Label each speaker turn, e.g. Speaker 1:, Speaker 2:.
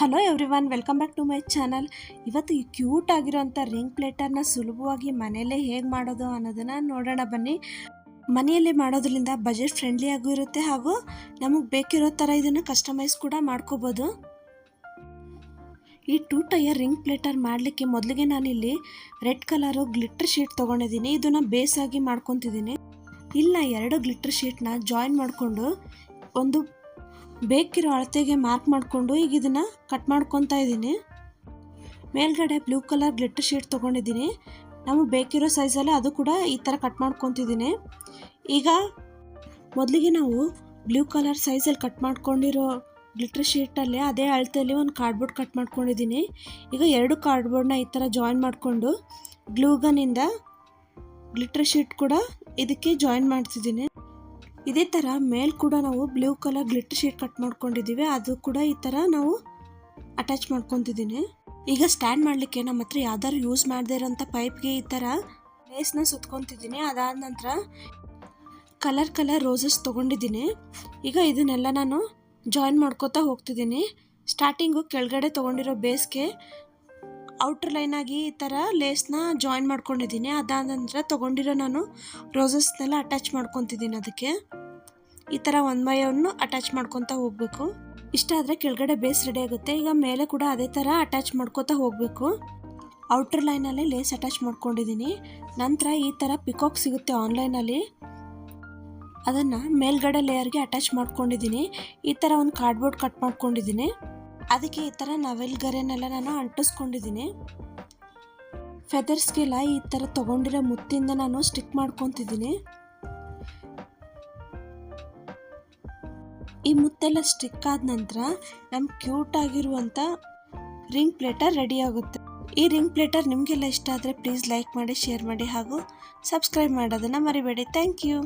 Speaker 1: Hello everyone welcome back to my channel ಇವತ್ತು ಈ cute ಆಗಿರೋಂಥ ರಿಂಗ್ ಪ್ಲೇಟರ್ನ ಸುಲಭವಾಗಿ ಮನೆಯಲ್ಲೇ ಹೇಗೆ ಮಾಡೋದು ಅನ್ನೋದನ್ನು ನೋಡೋಣ ಬನ್ನಿ. ಮನೆಯಲ್ಲೇ ಮಾಡೋದ್ರಿಂದ ಬಜೆಟ್ ಫ್ರೆಂಡ್ಲಿ ಆಗೂ ಇರುತ್ತೆ ಹಾಗೂ ನಮಗೆ ಬೇಕಿರೋ ಥರ ಇದನ್ನು ಕಸ್ಟಮೈಸ್ ಕೂಡ ಮಾಡ್ಕೋಬೋದು. ಈ ಟೂ ಟಯರ್ ರಿಂಗ್ ಪ್ಲೇಟರ್ ಮಾಡಲಿಕ್ಕೆ ಮೊದಲಿಗೆ ನಾನಿಲ್ಲಿ ರೆಡ್ ಕಲರು ಗ್ಲಿಟ್ರ್ ಶೀಟ್ ತೊಗೊಂಡಿದ್ದೀನಿ. ಇದನ್ನು ಬೇಸಾಗಿ ಮಾಡ್ಕೊತಿದ್ದೀನಿ. ಇಲ್ಲ ಎರಡು ಗ್ಲಿಟ್ರ್ ಶೀಟ್ನ ಜಾಯಿನ್ ಮಾಡಿಕೊಂಡು ಒಂದು ಬೇಕಿರೋ ಅಳತೆಗೆ ಮಾರ್ಕ್ ಮಾಡಿಕೊಂಡು ಈಗ ಇದನ್ನು ಕಟ್ ಮಾಡ್ಕೊತಾ ಇದ್ದೀನಿ. ಮೇಲ್ಗಡೆ ಬ್ಲೂ ಕಲರ್ ಗ್ಲಿಟರ್ ಶೀಟ್ ತೊಗೊಂಡಿದ್ದೀನಿ. ನಮಗೆ ಬೇಕಿರೋ ಸೈಜಲ್ಲೇ ಅದು ಕೂಡ ಈ ಥರ ಕಟ್ ಮಾಡ್ಕೊತಿದ್ದೀನಿ. ಈಗ ಮೊದಲಿಗೆ ನಾವು ಬ್ಲೂ ಕಲರ್ ಸೈಜಲ್ಲಿ ಕಟ್ ಮಾಡ್ಕೊಂಡಿರೋ ಗ್ಲಿಟ್ರ್ ಶೀಟಲ್ಲೇ ಅದೇ ಅಳತೆಯಲ್ಲಿ ಒಂದು ಕಾರ್ಡ್ಬೋರ್ಡ್ ಕಟ್ ಮಾಡ್ಕೊಂಡಿದ್ದೀನಿ. ಈಗ ಎರಡು ಕಾರ್ಡ್ಬೋರ್ಡ್ನ ಈ ಥರ ಜಾಯಿನ್ ಮಾಡಿಕೊಂಡು ಗ್ಲೂಗನಿಂದ ಗ್ಲಿಟ್ರ್ ಶೀಟ್ ಕೂಡ ಇದಕ್ಕೆ ಜಾಯಿನ್ ಮಾಡ್ತಿದ್ದೀನಿ. ಇದೇ ಥರ ಮೇಲ್ ಕೂಡ ನಾವು blue colour glitter sheet cut ಮಾಡ್ಕೊಂಡಿದ್ದೀವಿ. ಅದು ಕೂಡ ಈ ಥರ ನಾವು ಅಟ್ಯಾಚ್ ಮಾಡ್ಕೊತಿದ್ದೀನಿ. ಈಗ ಸ್ಟ್ಯಾಂಡ್ ಮಾಡಲಿಕ್ಕೆ ನಮ್ಮ ಹತ್ರ ಯಾವ್ದಾದ್ರು ಯೂಸ್ ಮಾಡದೇ ಇರೋಂಥ ಪೈಪ್ಗೆ ಈ ಥರ ಲೇಸ್ನ ಸುತ್ಕೊತಿದ್ದೀನಿ. ಅದಾದ ನಂತರ ಕಲರ್ ಕಲರ್ ರೋಸಸ್ ತೊಗೊಂಡಿದ್ದೀನಿ. ಈಗ ಇದನ್ನೆಲ್ಲ ನಾನು ಜಾಯಿನ್ ಮಾಡ್ಕೋತಾ ಹೋಗ್ತಿದ್ದೀನಿ. ಸ್ಟಾರ್ಟಿಂಗು ಕೆಳಗಡೆ ತೊಗೊಂಡಿರೋ ಬೇಸ್ಗೆ ಔಟ್ರ್ ಲೈನಾಗಿ ಈ ಥರ ಲೇಸ್ನ ಜಾಯಿನ್ ಮಾಡ್ಕೊಂಡಿದ್ದೀನಿ. ಅದಾದ ನಂತರ ತೊಗೊಂಡಿರೋ ನಾನು ರೋಸಸ್ನೆಲ್ಲ ಅಟ್ಯಾಚ್ ಮಾಡ್ಕೊತಿದ್ದೀನಿ ಅದಕ್ಕೆ. ಈ ಥರ ಒನ್ ಬೈ ಒನ್ನು ಅಟ್ಯಾಚ್ ಮಾಡ್ಕೊತಾ ಹೋಗಬೇಕು. ಇಷ್ಟ ಆದರೆ ಕೆಳಗಡೆ ಬೇಸ್ ರೆಡಿ ಆಗುತ್ತೆ. ಈಗ ಮೇಲೆ ಕೂಡ ಅದೇ ಥರ ಅಟ್ಯಾಚ್ ಮಾಡ್ಕೋತಾ ಹೋಗಬೇಕು. ಔಟರ್ ಲೈನಲ್ಲಿ ಲೇಸ್ ಅಟ್ಯಾಚ್ ಮಾಡ್ಕೊಂಡಿದ್ದೀನಿ. ನಂತರ ಈ ಥರ ಪಿಕಾಕ್ ಸಿಗುತ್ತೆ ಆನ್ಲೈನಲ್ಲಿ ಅದನ್ನು ಮೇಲ್ಗಡೆ ಲೇಯರ್ಗೆ ಅಟ್ಯಾಚ್ ಮಾಡ್ಕೊಂಡಿದ್ದೀನಿ. ಈ ಥರ ಒಂದು ಕಾರ್ಡ್ಬೋರ್ಡ್ ಕಟ್ ಮಾಡ್ಕೊಂಡಿದ್ದೀನಿ. ಅದಕ್ಕೆ ಈ ಥರ ನವೆಲ್ ಗರೆನೆಲ್ಲ ನಾನು ಅಂಟಿಸ್ಕೊಂಡಿದ್ದೀನಿ. ಫೆದರ್ಸ್ಗೆಲ್ಲ ಈ ಥರ ತೊಗೊಂಡಿರೋ ಮುತ್ತಿಂದ ನಾನು ಸ್ಟಿಕ್ ಮಾಡ್ಕೊತಿದ್ದೀನಿ. ಈ ಮುತ್ತೆಲ್ಲ ಸ್ಟಿಕ್ ಆದ ನಂತರ ನಮ್ಮ ಕ್ಯೂಟ್ ಆಗಿರುವಂಥ ರಿಂಗ್ ಪ್ಲೇಟರ್ ರೆಡಿ ಆಗುತ್ತೆ. ಈ ರಿಂಗ್ ಪ್ಲೇಟರ್ ನಿಮಗೆಲ್ಲ ಇಷ್ಟ ಆದರೆ ಪ್ಲೀಸ್ ಲೈಕ್ ಮಾಡಿ ಶೇರ್ ಮಾಡಿ ಹಾಗೂ ಸಬ್ಸ್ಕ್ರೈಬ್ ಮಾಡೋದನ್ನು ಮರಿಬೇಡಿ. Thank you